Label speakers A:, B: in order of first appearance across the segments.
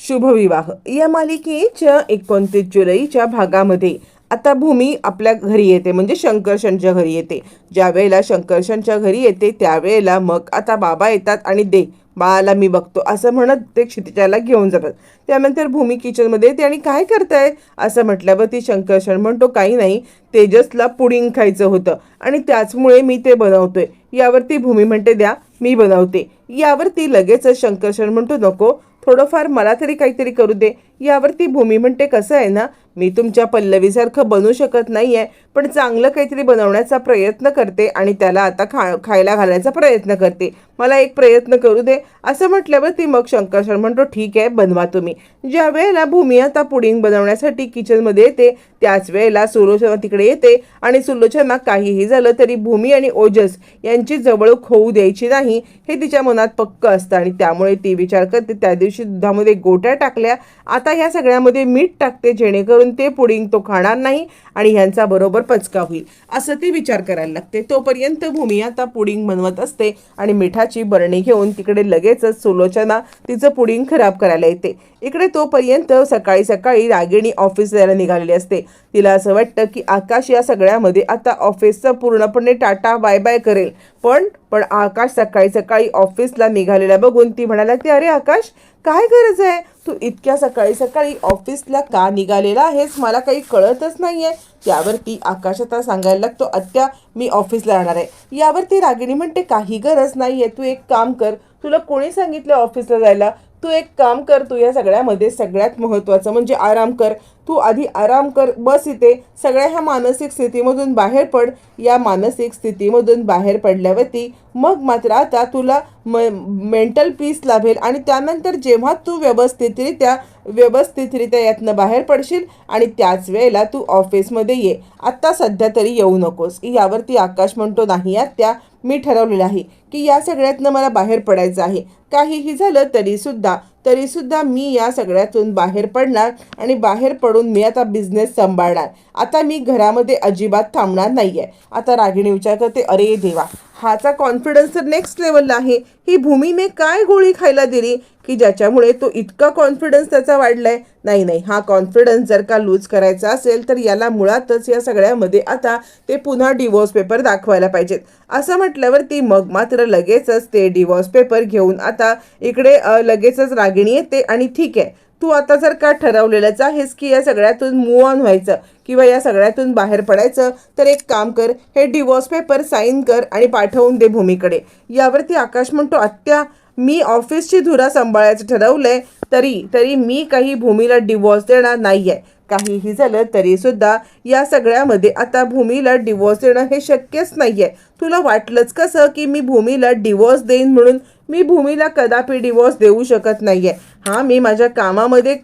A: शुभविवाह. या मालिकेच्या एकोणतीस जुलैच्या भागामध्ये आता भूमी आपल्या घरी येते म्हणजे शंकरशनच्या घरी येते. ज्या वेळेला शंकरशनच्या घरी येते त्यावेळेला मग आता बाबा येतात आणि दे बाळाला मी बघतो असं म्हणत ते क्षितिजाला घेऊन जातात. त्यानंतर भूमी किचनमध्ये येते आणि काय करताय? असं म्हटल्यावर ती शंकरशन म्हणतो काही नाही तेजसला पुडिंग खायचं होतं आणि त्याचमुळे मी ते बनवतोय. यावरती भूमी म्हणते द्या मी बनवते. यावरती लगेचच शंकरशन म्हणतो नको थोडंफार मला तरी काहीतरी करू दे. यावरती भूमी म्हणते कसं आहे ना मी तुमच्या पल्लवीसारखं बनू शकत नाही आहे पण चांगलं काहीतरी बनवण्याचा प्रयत्न करते आणि त्याला आता खा खायला घालायचा प्रयत्न करते. मला एक प्रयत्न करू दे. असं म्हटल्यावर ती मग शंकरशर म्हणतो ठीक आहे बनवा तुम्ही. ज्या वेळेला भूमी आता पुडिंग बनवण्यासाठी किचनमध्ये येते त्याच वेळेला सुलोचना तिकडे येते आणि सुलोचना काहीही झालं तरी भूमी आणि ओजस यांची जवळूक होऊ द्यायची नाही हे तिच्या मनात पक्क असतं आणि त्यामुळे ती विचार करते त्या दिवशी दुधामध्ये गोट्या टाकल्या आता आता ह्या सगळ्यामध्ये मीठ टाकते जेणेकरून ते पुडिंग तो खाणार नाही आणि ह्यांचा बरोबर पचका होईल. असं ते विचार करायला लागते. तोपर्यंत भूमी आता पुडिंग बनवत असते आणि मिठाची बरणी घेऊन तिकडे लगेचच सुलोचना तिचं पुडिंग खराब करायला येते. इकडे तोपर्यंत सकाळी सकाळी रागिणी ऑफिस जायला निघालेली असते. तिला असं वाटतं की आकाश या सगळ्यामध्ये आता ऑफिसचं पूर्णपणे टाटा बाय बाय करेल. पण पण आकाश सकाळी सकाळी ऑफिसला निघालेला बघून ती म्हणायला लागते अरे आकाश काय गरज आहे? तू इतक्या सकाळी सकाळी ऑफिसला का निघालेला आहेस? मला काही कळतच नाही आहे त्यावरती आकाश आता सांगायला लागतो आत्या मी ऑफिसला जाणार आहे. यावरती रागिणी म्हणते काही गरज नाही आहे तू एक काम कर. तुला कोणी सांगितलं ऑफिसला जायला? तू एक काम कर. तू या सगळ्यामध्ये सगळ्यात महत्त्वाचं म्हणजे आराम कर. तू आधी आराम कर बस इथे. सगळ्या ह्या मानसिक स्थितीमधून बाहेर पड. या मानसिक स्थितीमधून बाहेर पडल्यावरती मग मात्र आता तुला म मेंटल पीस लाभेल आणि त्यानंतर जेव्हा तू व्यवस्थितरित्या व्यवस्थितरित्या यातनं बाहेर पडशील आणि त्याच वेळेला तू ऑफिसमध्ये ये. आत्ता सध्या तरी येऊ नकोस. यावरती आकाश म्हणतो नाही त्या मी ठरवलेलं आहे की या सगळ्यातनं मला बाहेर पडायचं आहे. काहीही झालं तरीसुद्धा तरीसुद्धा मी या सगळ्यातून बाहेर पडणार आणि बाहेर पडून मी आता बिझनेस सांभाळणार. आता मी घरामध्ये अजिबात थांबणार नाही आहे आता रागिणी विचार करते अरे देवा हाचा कॉन्फिडन्स तर नेक्स्ट लेवलला आहे. ही भूमीने काय गोळी खायला दिली? की ज्याच्यामुळे तो इतका कॉन्फिडन्स त्याचा वाढलाय? नाही नाही. हा कॉन्फिडन्स जर का लूज करायचा असेल तर याला मुळातच या सगळ्यामध्ये आता ते पुन्हा डिवोर्स पेपर दाखवायला पाहिजेत. असं म्हटल्यावर ती मग मात्र लगेचच ते डिवोर्स पेपर घेऊन आता इकडे लगेचच रागिणी येते आणि ठीक आहे. तू आता जर का ठरवलेलंच आहेस की या सगळ्यातून मूव ऑन व्हायचं किंवा या सगळ्यातून बाहेर पडायचं तर एक काम कर हे डिवोर्स पेपर साईन कर आणि पाठवून दे भूमीकडे. यावरती आकाश म्हणतो आत्या मी ऑफिसची धुरा सांभाळायचं ठरवलंय तरी तरी मी काही भूमीला डिवॉर्स देणार नाही आहे काहीही झालं तरीसुद्धा या सगळ्यामध्ये आता भूमीला डिवोर्स देणं हे शक्यच नाही आहे तुला वाटलंच कसं की मी भूमीला डिवोर्स देईन म्हणून मी भूमीला कदापि डिवोर्स देऊ शकत नाही आहे हां मी माझ्या कामामध्ये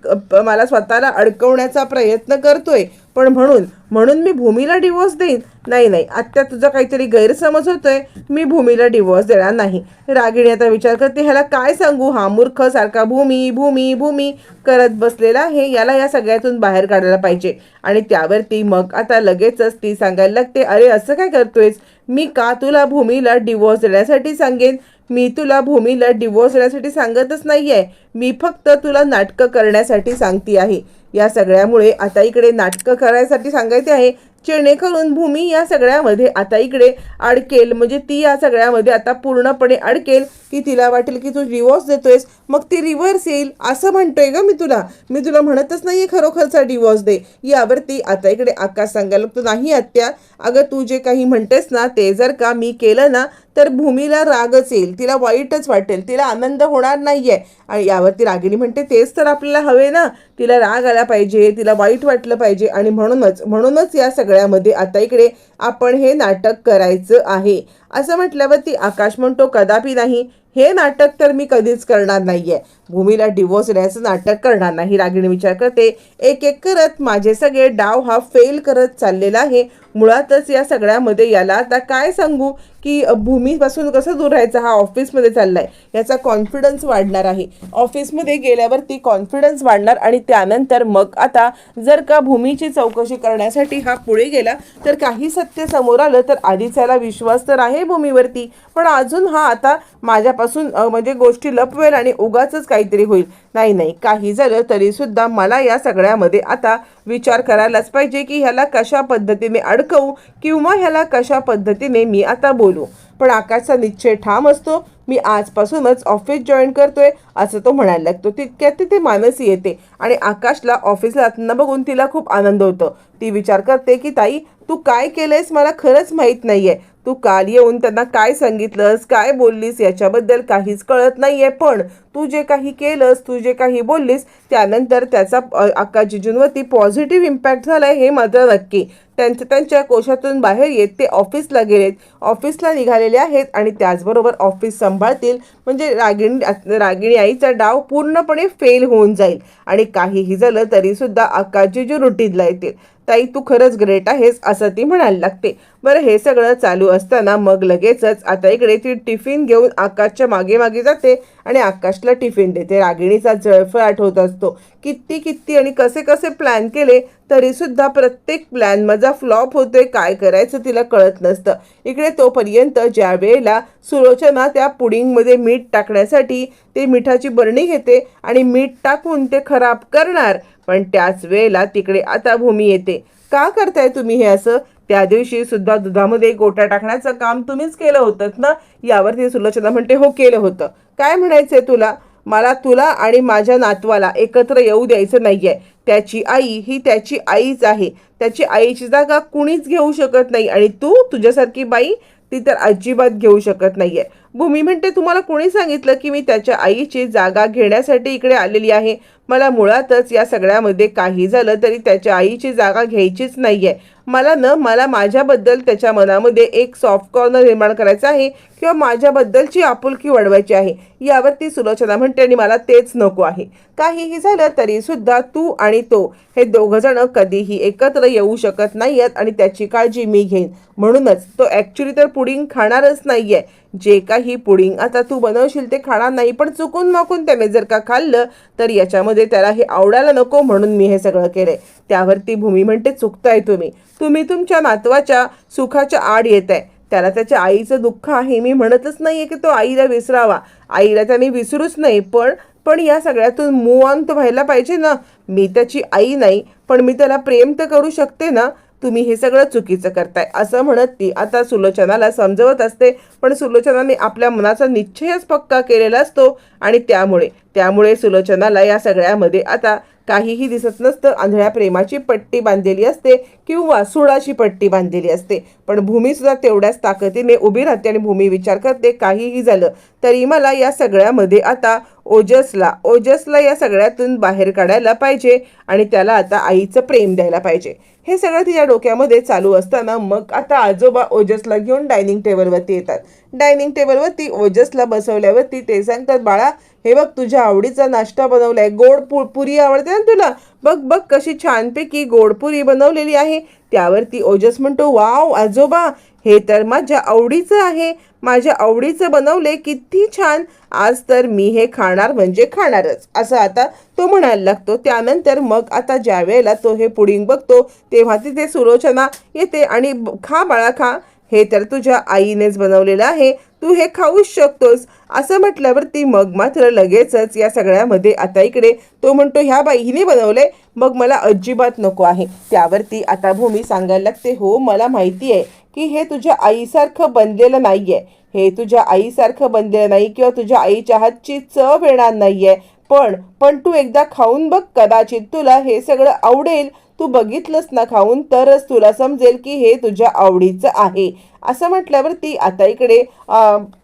A: मला स्वतःला अडकवण्याचा प्रयत्न करतोय. पण म्हणून म्हणून मी भूमीला डिवोर्स देईन? नाही नाही. आत्ता तुझा काहीतरी गैरसमज होतोय मी भूमीला डिवोर्स देणार नाही. रागिणी आता विचार करते ह्याला काय सांगू? हा मूर्ख सारखा भूमी भूमी भूमी. करत बसलेला आहे याला या सगळ्यातून बाहेर काढायला पाहिजे. आणि त्यावरती मग आता लगेचच ती सांगायला लागते अरे असं काय करतोयस? मी का तुला भूमीला डिवोर्स देण्यासाठी सांगेन? मी तुला भूमीला डिवोर्स देण्यासाठी सांगतच नाही आहे मी फक्त तुला नाटकं करण्यासाठी सांगते आहे. या सगळ्यामुळे आता इकडे नाटकं करायसाठी सांगायचे आहे. जेणेकरून भूमी या सगळ्यामध्ये आता इकडे अडकेल. म्हणजे ती या सगळ्यामध्ये आता पूर्णपणे अडकेल. की तिला वाटेल की तू डिवोर्स देतोयस. मग ती रिव्हर्स येईल असं म्हणतोय ग मी तुला. मी तुला म्हणतच नाही आहे खरोखरचा डिवोर्स दे. यावरती आता इकडे आकाश सांगायला लागतो नाही आत्या. अगं तू जे काही म्हणतेस ना ते जर का मी केलं ना तर भूमीला रागच येईल. तिला वाईटच वाटेल. तिला आनंद होणार नाही आहे आणि यावरती रागिणी म्हणते तेच तर आपल्याला हवे ना. तिला राग आला पाहिजे तिला वाईट वाटलं पाहिजे आणि म्हणूनच म्हणूनच या सगळ्यामध्ये आता इकडे आपण हे नाटक करायचं आहे. असं म्हटल्यावर ती आकाश म्हणतो कदापि नाही. हे नाटक तर मी कधीच करणार नाही आहे भूमीला डिवोर्स द्यायचं नाटक करणार नाही रागिणी विचार करते. एक एक करत माझे सगळे डाव हा फेल करत चाललेला आहे. मुळातच या सगळ्यामध्ये याला आता काय सांगू की भूमीपासून कसं दूर राहायचं? हा ऑफिसमध्ये चालला आहे याचा कॉन्फिडन्स वाढणार आहे. ऑफिसमध्ये गेल्यावरती कॉन्फिडन्स वाढणार आणि त्यानंतर मग आता जर का भूमीची चौकशी करण्यासाठी हा पुढे गेला तर काही सत्य समोर आलं तर आधीच याला विश्वास तर आहे. भूमीवरती पण अजून हा आता माझ्यापासून म्हणजे गोष्टी लपवेल आणि उगाच काहीतरी होईल. नाही नाही काही झालं तरीसुद्धा मला या सगळ्यामध्ये आता विचार करायलाच पाहिजे की ह्याला कशा पद्धतीने अडकवू किंवा ह्याला कशा पद्धतीने मी आता बोलू. पण आकाशचा निश्चय ठाम असतो मी आजपासूनच ऑफिस जॉईन करतोय असं तो म्हणायला लागतो. तितक्यात तिथे मानसी येते आणि आकाशला ऑफिसला असताना बघून तिला खूप आनंद होतो. ती विचार करते की ताई तू काय केलंयस? मला खरंच माहीत नाही आहे तू काल येऊन त्यांना काय सांगितलंस काय बोललीस याच्याबद्दल काहीच कळत नाहीये. पण तू जे काही केलंस तू जे काही बोललीस त्यानंतर त्याचा अक्का जिजूंवरती पॉझिटिव्ह इम्पॅक्ट झालाय हे मात्र नक्की. त्यांच्या त्यांच्या कोशातून बाहेर येत ते ऑफिसला गेलेत. ऑफिसला निघालेले आहेत आणि त्याचबरोबर ऑफिस सांभाळतील. म्हणजे रागिणी रागिणी आईचा डाव पूर्णपणे फेल होऊन जाईल. आणि काहीही झालं तरीसुद्धा आकाश जिजू रुटीनला येतील. ताई तू खरंच ग्रेट आहेस असं ती म्हणायला लागते. बरं हे सगळं चालू असताना मग लगेचच आता इकडे ती टिफिन घेऊन आकाशच्या मागे मागे जाते आणि आकाशला टिफिन देते. रागिणीचा जळफळ आठवत असतो. किती किती आणि कसे कसे प्लॅन केले तरीसुद्धा प्रत्येक प्लॅन माझा फ्लॉप होतोय काय करायचं तिला कळत नसतं. इकडे तोपर्यंत ज्या वेळेला सुलोचना त्या पुडिंगमध्ये मीठ टाकण्यासाठी ते मिठाची बरणी घेते आणि मीठ टाकून ते खराब करणार पण त्याच वेळेला तिकडे आता भूमी येते. का करताय तुम्ही हे असं? त्या दिवशी सुद्धा दुधामध्ये गोट्या टाकण्याचं काम तुम्हीच केलं होतं ना? यावरती सुलोचना म्हणते हो केलं होतं. काय म्हणायचंय तुला? मला तुला आणि माझ्या नातवाला एकत्र येऊ द्यायचं नाही आहे त्याची आई ही त्याची आईच आहे. त्याची आईची जागा कुणीच घेऊ शकत नाही आणि तू तुझ्यासारखी बाई ती तर अजिबात घेऊ शकत नाही आहे भूमी म्हणते तुम्हाला कोणी सांगितलं की मी त्याच्या आईची जागा घेण्यासाठी इकडे आलेली आहे? मला मुळातच या सगळ्यामध्ये काही झालं तरी त्याच्या आईची जागा घ्यायचीच नाही आहे मला न मला माझ्याबद्दल त्याच्या मनामध्ये एक सॉफ्ट कॉर्नर निर्माण करायचा आहे किंवा माझ्याबद्दलची आपुलकी वाढवायची आहे यावरती सुलोचना म्हणते आणि मला तेच नको आहे. काहीही झालं तरी सुद्धा तू आणि तो हे दोघं जण कधीही एकत्र येऊ शकत नाही आहेत आणि त्याची काळजी मी घेईन. म्हणूनच तो ॲक्च्युली तर पुडिंग खाणारच नाही आहे जे काही पुडिंग आता तू बनवशील ते खाणार नाही पण चुकून माकून त्याने जर का खाल्लं तर याच्यामध्ये त्याला हे आवडायला नको म्हणून मी हे सगळं केलं आहे त्यावरती भूमी म्हणते चुकताय तुम्ही. तुम्ही तुमच्या नातवाच्या सुखाच्या आड येत आहे त्याला त्याच्या आईचं दुःख आहे. मी म्हणतच नाही आहे की तो आईला विसरावा. आईला त्याने विसरूच नाही पण पण या सगळ्यातून मूव ऑन तर व्हायला पाहिजे ना. मी त्याची आई नाही पण मी त्याला प्रेम तर करू शकते ना. तुम्ही हे सगळं चुकीचं करताय असं म्हणत ती. आता सुलोचनाला समजवत असते पण सुलोचनाने आपल्या मनाचा निश्चयच पक्का केलेला असतो. आणि त्यामुळे त्यामुळे सुलोचनाला या सगळ्यामध्ये आता काहीही दिसत नसतं. आंधळ्या प्रेमाची पट्टी बांधलेली असते किंवा सुळाची पट्टी बांधलेली असते. पण भूमीसुद्धा तेवढ्याच ताकदीने उभी राहते आणि भूमी विचार करते काहीही झालं तरी मला या सगळ्यामध्ये आता ओजसला ओजसला या सगळ्यातून बाहेर काढायला पाहिजे आणि त्याला आता आईचं प्रेम द्यायला पाहिजे. हे सगळं तिच्या डोक्यामध्ये चालू असताना मग आता आजोबा ओजसला घेऊन डायनिंग टेबलवरती येतात. डायनिंग टेबलवरती ओजसला बसवल्यावरती ते सांगतात बाळा हे बघ तुझ्या आवडीचा नाश्ता बनवलाय गोड पु पुरी आवडते ना तुला? बघ बघ कशी छानपैकी गोड पुरी बनवलेली आहे. त्यावरती ओजस म्हणतो वाव आजोबा हे तर माझ्या आवडीचं आहे. माझ्या आवडीचं बनवले किती छान. आज तर मी हे खाणार म्हणजे खाणारच. असं आता तो म्हणायला लागतो. त्यानंतर मग आता ज्या वेळेला तो हे पुडिंग बघतो तेव्हा तिथे सुलोचना येते आणि खा बाळा खा. हे तर तुझ्या आईनेच बनवलेलं आहे. तू हे खाऊच शकतोस. असं म्हटल्यावरती मग मात्र लगेचच या सगळ्यामध्ये आता इकडे तो म्हणतो ह्या बाईने बनवलंय मग मला अजिबात नको आहे. त्यावरती आता भूमी सांगायला लागते हो मला माहिती आहे. की हे तुझ्या आईसारखं बनलेलं नाही आहे हे तुझ्या आईसारखं बनलेलं नाही किंवा तुझ्या आईच्या हातची चव येणार नाही आहे पण पण तू एकदा खाऊन बघ कदाचित तुला हे सगळं आवडेल. तू बघितलंस ना खाऊन तरच तुला समजेल की हे तुझ्या आवडीचं आहे. असं म्हटल्यावर ती आता इकडे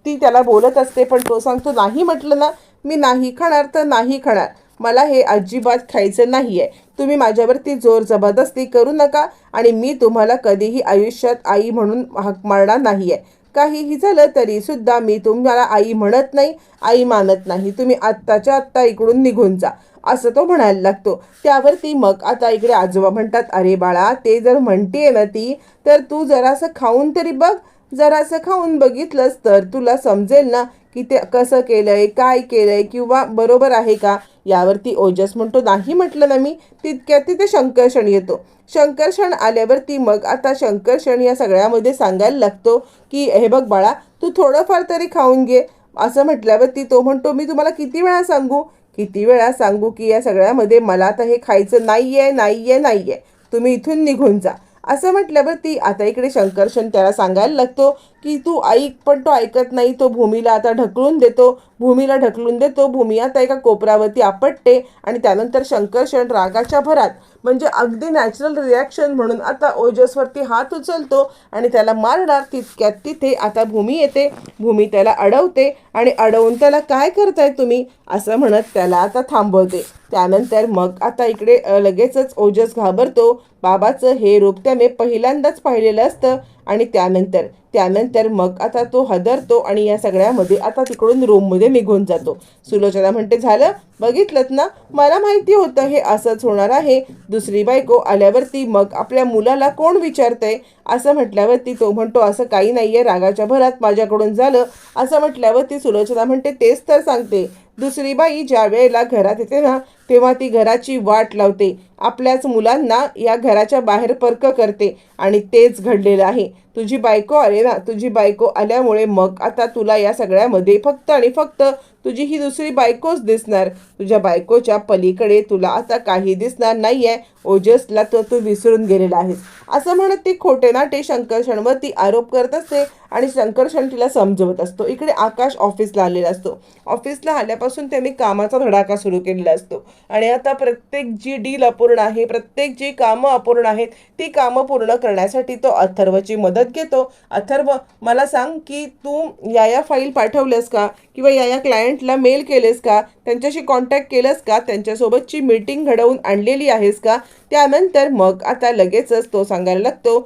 A: ती त्याला बोलत असते पण तो सांगतो नाही म्हटलं ना मी नाही खाणार तर नाही खाणार. मला हे अजिबात खायचं नाही आहे तुम्ही माझ्यावरती जोर जबरदस्ती करू नका आणि मी तुम्हाला कधीही आयुष्यात आई म्हणून हाक मारणार नाही आहे काहीही झालं तरी सुद्धा मी तुम्हाला आई म्हणत नाही आई मानत नाही. तुम्ही आत्ताच्या आत्ता इकडून निघून जा असं तो म्हणायला लागतो. त्यावरती मग आता इकडे आजोबा म्हणतात अरे बाळा ते जर म्हणते ना ती तर तू जरासं खाऊन तरी बघ. जरासं खाऊन बघितलंस तर तुला समजेल ना की ते कसं केलं आहे काय केलं आहे किंवा बरोबर आहे का? यावरती ओजस म्हणतो. नाही म्हटलं ना मी तितक्यात तिथे शंकरषण येतो. शंकरषण आल्यावरती मग आता शंकरषण या सगळ्यामध्ये सांगायला लागतो की हे बघ बाळा तू थोडंफार तरी खाऊन घे. असं म्हटल्यावरती तो म्हणतो मी तुम्हाला किती वेळा सांगू? किती वेळा सांगू की या सगळ्यामध्ये मला आता हे खायचं नाही आहे नाही आहे नाही आहे तुम्ही इथून निघून जा. असं म्हटल्यावरती आता इकडे शंकरशन त्याला सांगायला लागतो. की तू ऐक पण तो ऐकत नाही तो भूमीला आता ढकलून देतो भूमीला ढकलून देतो भूमी आता एका कोपऱ्यावरती आपटते आणि त्यानंतर शंकरशण रागाच्या भरात. म्हणजे अगदी नॅचरल रिॲक्शन म्हणून आता ओजसवरती हात उचलतो आणि त्याला मारणार तितक्यात तिथे आता भूमी येते. भूमी त्याला अडवते आणि अडवून त्याला काय करताय तुम्ही? असं म्हणत त्याला आता थांबवते. त्यानंतर मग आता इकडे लगेचच ओजस घाबरतो. बाबाचं हे रूप त्याने पहिल्यांदाच पाहिलेलं असतं. आणि त्यानंतर त्यानंतर मग आता तो हदरतो आणि या सगळ्यामध्ये आता तिकडून रूममध्ये निघून जातो. सुलोचना म्हणते झालं? बघितलं ना? मला माहिती होतं हे असंच होणार आहे. दुसरी बायको आल्यावरती मग आपल्या मुलाला कोण विचारतंय? असं म्हटल्यावरती तो म्हणतो असं काही नाही आहे रागाच्या भरात माझ्याकडून झालं. असं म्हटल्यावरती सुलोचना म्हणते तेच तर सांगते. दुसरी बाई ज्या वेळेला घरात येते ना तेव्हा ती घराची वाट लावते. आपल्याच मुलांना या घराच्या बाहेर पर्क करते आणि तेच घडलेलं आहे. तुझी बायको आले ना तुझी बायको आल्यामुळे मग आता तुला या सगळ्यामध्ये फक्त आणि फक्त तुझी ही दुसरी बायकोच दिसणार. तुझ्या बायकोच्या पलीकडे तुला आता काही दिसणार नाही आहे ओजसला तो तू विसरून गेलेला आहेस असं म्हणत ती खोटे नाटे शंकरशणवरती आरोप करत असते आणि शंकरषण तिला समजवत असतो. इकडे आकाश ऑफिसला आलेला असतो. ऑफिसला आल्यापासून त्याने कामाचा धडाका सुरू केलेला असतो. आणि आता प्रत्येक जी डील अपूर्ण आहे प्रत्येक जी कामं अपूर्ण आहेत ती कामं पूर्ण करण्यासाठी तो अथर्वची मदत घेतो. अथर्व मला सांग की तू या या फाईल पाठवल्यास का? किंवा या या क्लायंटला मेल केलेस का? त्यांच्याशी कॉन्टॅक्ट केलंस का? त्यांच्यासोबतची मीटिंग घडवून आणलेली आहेस का? त्यानंतर मग आता लगेचच तो सांगायला लागतो.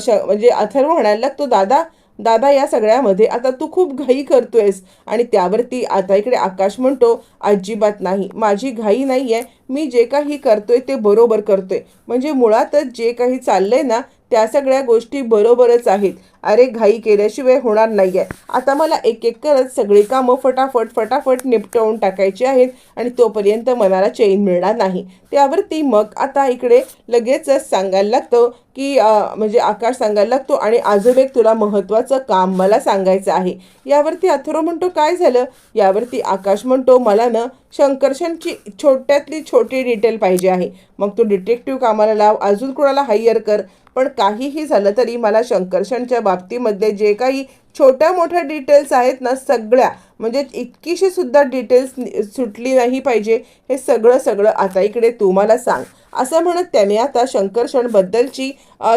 A: श म्हणजे अथर्व म्हणायला लागतो दादा दादा या सगळ्यामध्ये आता तू खूप घाई करतोयस. आणि त्यावरती आता इकडे आकाश म्हणतो अजिबात नाही माझी घाई नाही आहे मी जे काही करतोय ते बरोबर करतोय. म्हणजे मुळातच जे काही चाललंय ना त्या सगळ्या गोष्टी बरोबरच आहेत. अरे घाई केल्याशिवाय होणार नाही आहे आता मला एक एक करत सगळी कामं फटाफट फटाफट निपटवून टाकायची आहेत आणि तोपर्यंत मनाला चैन मिळणार नाही. त्यावरती मग आता इकडे लगेचच सांगायला लागतं की म्हणजे आकाश सांगायला लागतो आणि अजून एक तुला महत्त्वाचं काम मला सांगायचं आहे. यावरती अथरो म्हणतो काय झालं? यावरती आकाश म्हणतो मला ना शंकरशनची छोट्यातली छोटी डिटेल पाहिजे आहे. मग तू डिटेक्टिव्ह कामाला लाव. अजून कोणाला हायर कर. पण काहीही झालं तरी मला शंकरशणच्या बाबतीमध्ये जे काही छोट्या मोठ्या डिटेल्स आहेत ना सगळ्या म्हणजे इतकीशी सुद्धा डिटेल्स सुटली नाही पाहिजे. हे सगळं सगळं आता इकडे तुम्हाला सांग. असं म्हणत त्याने आता शंकरषणबद्दलची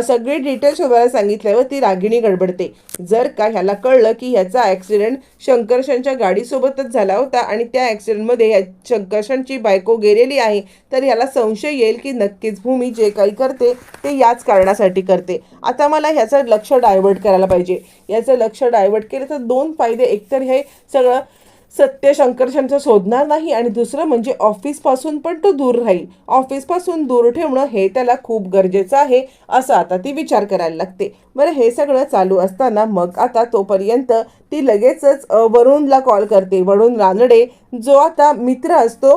A: सगळी डिटेल्स शोधायला सांगितल्यावर ती रागिणी गडबडते. जर का ह्याला कळलं की ह्याचा ॲक्सिडेंट शंकरषणच्या गाडीसोबतच झाला होता आणि त्या ॲक्सिडेंटमध्ये ह्या शंकरषणची बायको गेलेली आहे तर ह्याला संशय येईल की नक्कीच भूमी जे काही करते ते याच कारणासाठी करते. आता मला ह्याचं लक्ष डायव्हर्ट करायला पाहिजे. याचं लक्ष डायव्हर्ट केलं तर दोन फायदे. एकतर हे सगळं सत्य शंकरशनचं शोधणार नाही आणि दुसरं म्हणजे ऑफिसपासून पण तो दूर राहील. ऑफिसपासून दूर ठेवणं हे त्याला खूप गरजेचं आहे असं आता ती विचार करायला लागते. बरं हे सगळं चालू असताना मग आता तोपर्यंत ती लगेचच वरुणला कॉल करते. वरुण रानडे जो आता मित्र असतो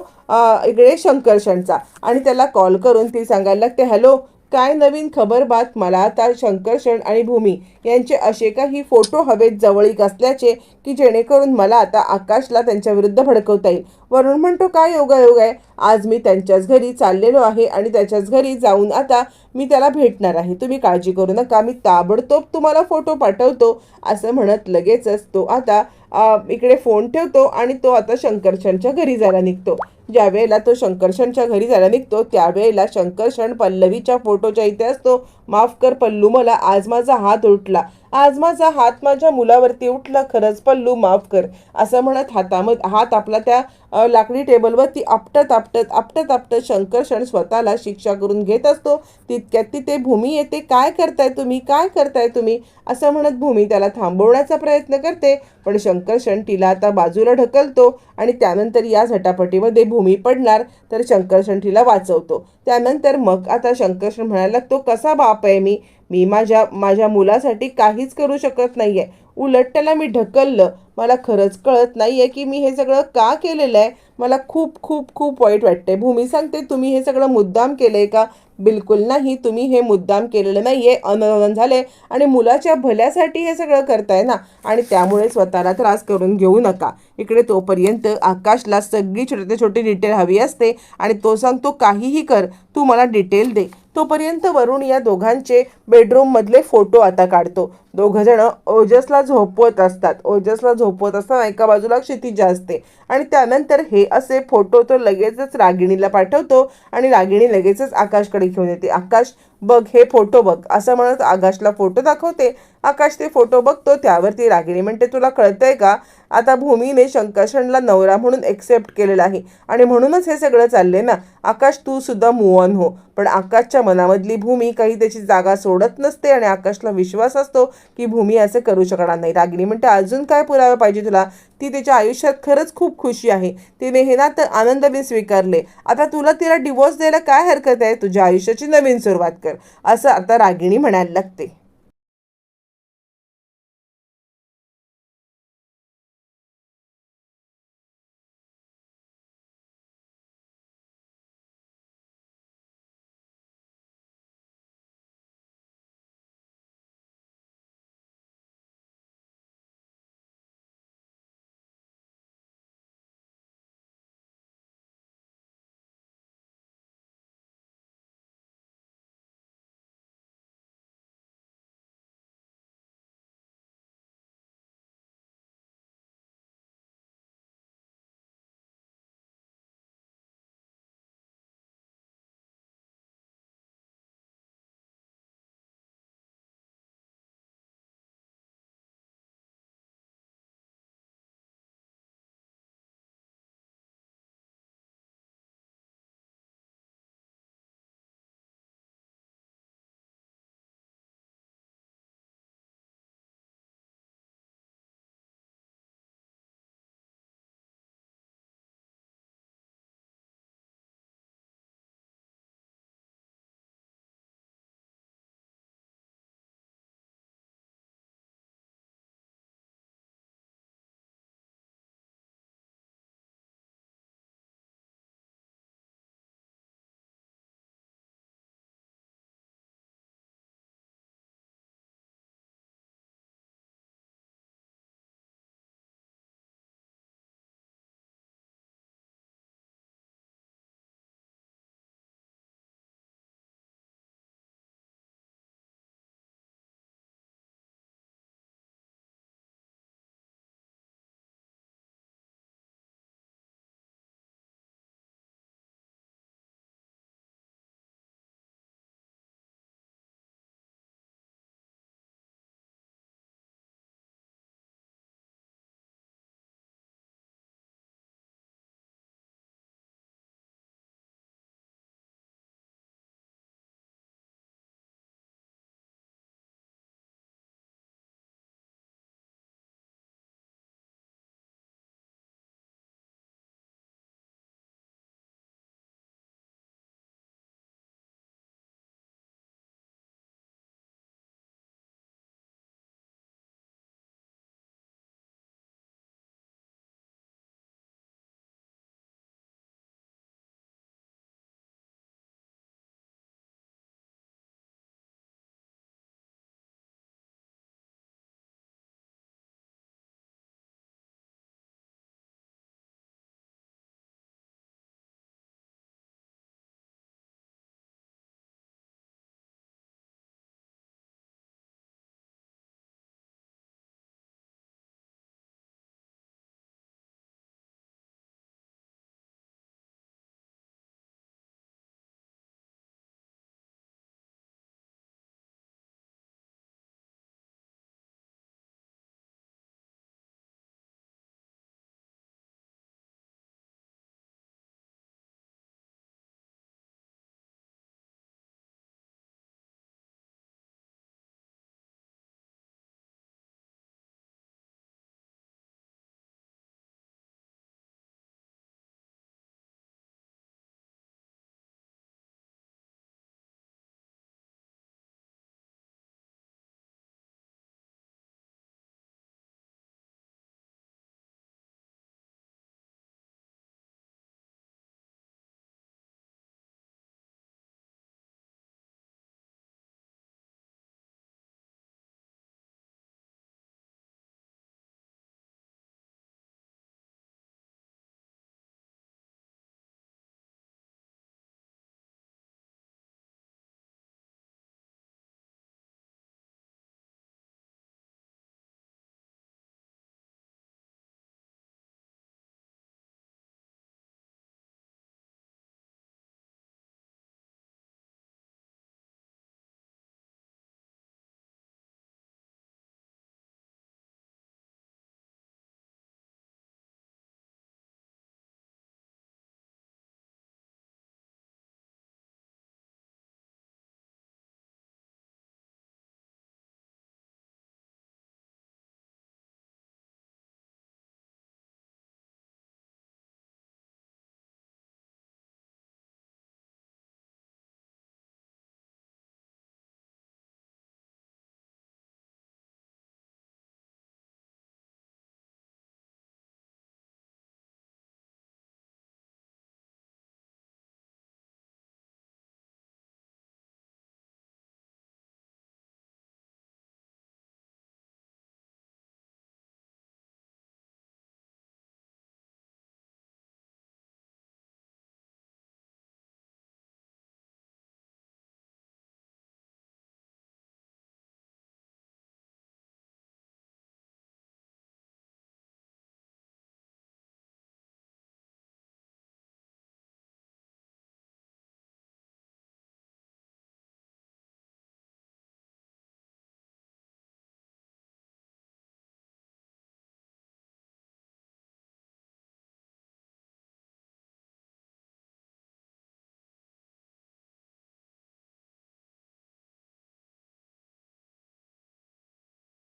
A: इकडे शंकरशनचा. आणि त्याला कॉल करून ती सांगायला लागते हॅलो काय नवीन खबर बात मला आता शंकरशण आणि भूमी यांचे असे काही फोटो हवेत जवळीक असल्याचे की जेणेकरून मला आता आकाशला त्यांच्या विरुद्ध भडकवता येईल. वरुण म्हणतो काय योगायोग आहे? आज मी त्यांच्याच घरी चाललेलो आहे आणि त्याच्याच घरी जाऊन आता मी त्याला भेटणार आहे. तुम्ही काळजी करू नका मी ताबडतोब तुम्हाला फोटो पाठवतो असं म्हणत लगेचच तो आता इकडे फोन ठेवतो आणि तो आता शंकरशनच्या घरी जायला निघतो. ज्यावेळेला तो शंकरषणच्या घरी जायला निघतो त्यावेळेला शंकरषण पल्लवीच्या फोटोच्या इथे असतो. माफ कर पल्लू मला आज माझा हात उठला आज माझा हात माझ्या मुलावरती उठला खरंच पल्लू माफ कर असं म्हणत हातामध्ये हात आपला त्या लाकडी टेबलवरती आपटत आपटत आपटत आपटत शंकरशण स्वतःला शिक्षा करून घेत असतो. तितक्यात तिथे भूमी येते. काय करताय तुम्ही? काय करताय तुम्ही? असं म्हणत भूमी त्याला थांबवण्याचा प्रयत्न करते. पण शंकरशण तिला आता बाजूला ढकलतो आणि त्यानंतर या झटापटीमध्ये भूमी पडणार तर शंकरशण तिला वाचवतो. त्यानंतर मग आता शंकरषण म्हणायला लागतो कसा बाप आहे मी? मी माझ्या माझ्या मुलासाठी काहीच करू शकत नाही आहे उलट त्याला मी ढकललं. मला खरंच कळत नाही आहे की मी हे सगळं का केलेलं आहे. मला खूप खूप खूप वाईट वाटते भूमी सांगते तुम्ही हे सगळं मुद्दाम केलं आहे का? बिलकुल नाही. तुम्ही हे मुद्दाम केलेलं नाही आहे अनवन झाले. आणि मुलाच्या भल्यासाठी हे सगळं करताय ना? आणि त्यामुळे स्वतःला त्रास करून घेऊ नका. इकडे तोपर्यंत आकाशला सगळी छोटे छोटी डिटेल हवी असते. आणि तो सांगतो काहीही कर. तू मला डिटेल दे. तोपर्यंत वरुण या दोघांचे बेडरूममधले फोटो आता काढतो. दोघंजणं ओजसला झोपवत असतात. ओजसला झोपवत असताना एका बाजूला क्षितिजा असते. आणि त्यानंतर हे असे फोटो तो लगेचच रागिणीला पाठवतो आणि रागिणी लगेचच आकाशकडे घेऊन येते. आकाश बघ हे फोटो बघ. असं म्हणत आकाशला फोटो दाखवते. आकाश ते फोटो बघतो त्यावरती रागिणी म्हणते तुला कळतंय का? आता भूमीने शंकरशनला नवरा म्हणून एक्सेप्ट केलेला आहे. आणि म्हणूनच हे सगळं चालले ना. आकाश तू सुद्धा मूव ऑन हो. पण आकाशच्या मनामधली भूमी काही त्याची जागा सोडत नसते आणि आकाशला विश्वास असतो की भूमी असं करू शकणार नाही. रागिणी म्हणते अजून काय पुरावे पाहिजे तुला? ती तिच्या आयुष्यात खरंच खूप खुशी आहे. तिने हे ना तर आनंद आनंदाने स्वीकारले. आता तुला तिला डिवोर्स द्यायला काय हरकत आहे? तुझ्या आयुष्याची नवीन सुरुवात कर. असं आता रागिणी म्हणायला लागते.